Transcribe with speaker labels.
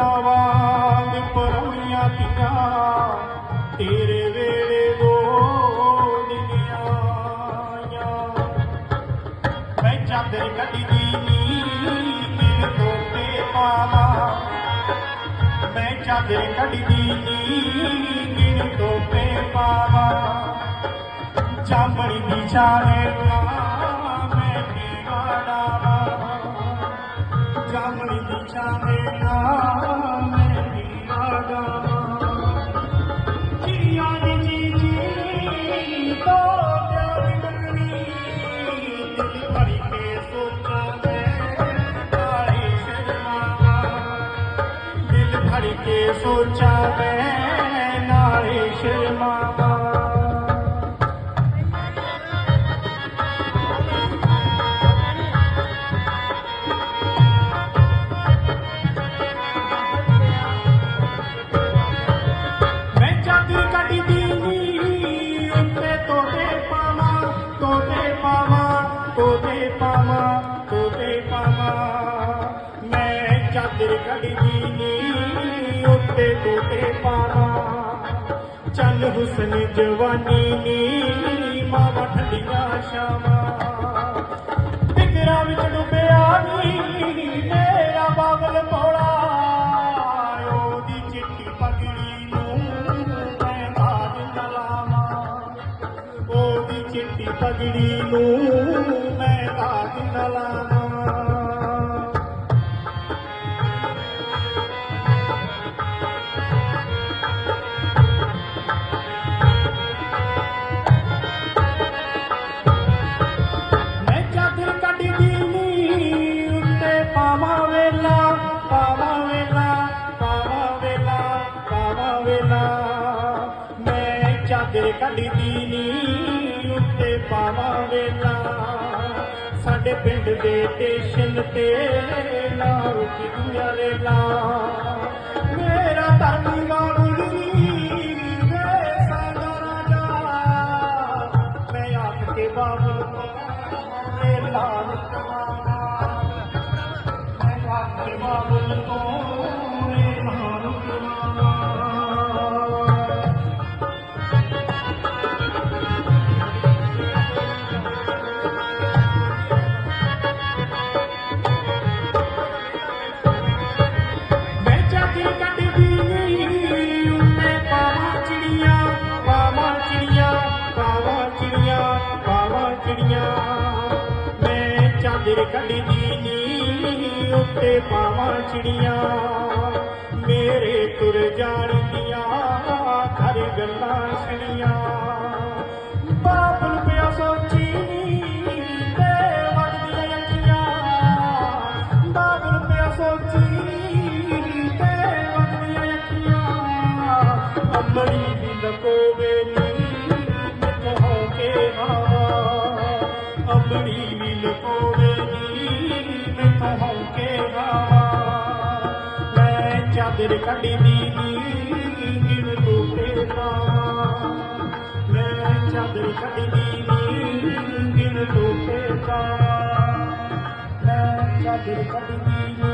Speaker 1: ਕੁੰਜਾਂ ਵਾਂਗ ਪਰੌਣੀਆਂ ਤੀਆਂ ਤੇਰੇ ਵੇਲੇ ਗੋਲੀਆਂ ਮੈਂ ਚਾਦਰ ਕੱਢੀ ਨੀ ਕਿਨ ਤੋਤੇ ਪਾਵਾਂ। ਮੈਂ ਚਾਦਰ ਕੱਢੀ ਨੀ ਕਿਨ ਤੋਤੇ ਪਾਵਾਂ। ਚਾਂਬੜੀ ਦੀ ਛਾਲੇ सोचा मैं सोचे नारी ਪਾਵਾਂ ਤੋਤੇ ਪਾਵਾਂ। ਮੈਂ ਚਾਦਰ ਕੱਢਦੀ ਨੀ, ਉੱਤੇ ਤੋਤੇ ਪਾਵਾਂ। ਚੰਨ ਹੁਸਨ ਜਵਾਨੀ ਨੀ, ਮਾਵਾ ਠੰਡੀਆਂ ਸ਼ਾਮਾਂ ਫਿਕਰਾਂ ਵਿੱਚ ਡੁੱਬਿਆ ਨੀ। ਚਿੱਟੀ ਪਗੜੀ ਨੂੰ ਮੈਂ ਬਾਜ ਨਾ ਲਾਵਾਂ ਮੈਂ ਚਾਦਰ ਕੱਢਦੀ ਨੀ ਉੱਤੇ ਪਾਵਾਂ ਵੇਲਾ ਪਾਵਾਂ ਵੇਲਾ ਪਾਵਾਂ ਵੇਲਾ ਪਾਵਾਂ ਵੇਲਾ। ਮੈਂ ਚਾਦਰ ਕੱਢੀ ਸਾਡੇ ਪਿੰਡ ਦੇ ਸਟੇਸ਼ਨ ਤੇ ਨਾ ਰੁਕੀ ਦੂਆ ਰੇਲਾ ਮੇਰਾ ਧਰਮ ਗਾਉਣੀ ਵੇ ਸਾਡਾ ਰਾਜਾ। ਮੈਂ ਆਪ ਕੇ ਬਾਬੂ ਤੋਂ ਲਾਲ ਚਾਦਰ ਕੱਢਦੀ ਨੀ ਉੱਤੇ ਪਾਵਾਂ ਚਿੜੀਆਂ। ਮੇਰੇ ਤੁਰ ਜਾਣਗੀਆਂ ਦੀਆਂ ਗੱਲਾਂ ਸੁਣੀਆਂ। ਬਾਬਲ ਪਿਆ ਸੋਚੀ ਨੀ ਤੇ ਵਗਦੀਆਂ ਅੱਖੀਆਂ ਬਾਬਲ ਪਿਆ ਸੋਚੀ ਤੇ ਵਗਦੀਆਂ ਅੱਖੀਆਂ ਅੰਬੜੀ ਵੀ ਲਕੋਵੇ ਨੀ ਹੋ ਕੇ ਹਾਂ ਅੰਬੜੀ ਦੀ کٽي پيندا مي جڏهن پيندا جڏهن کٽي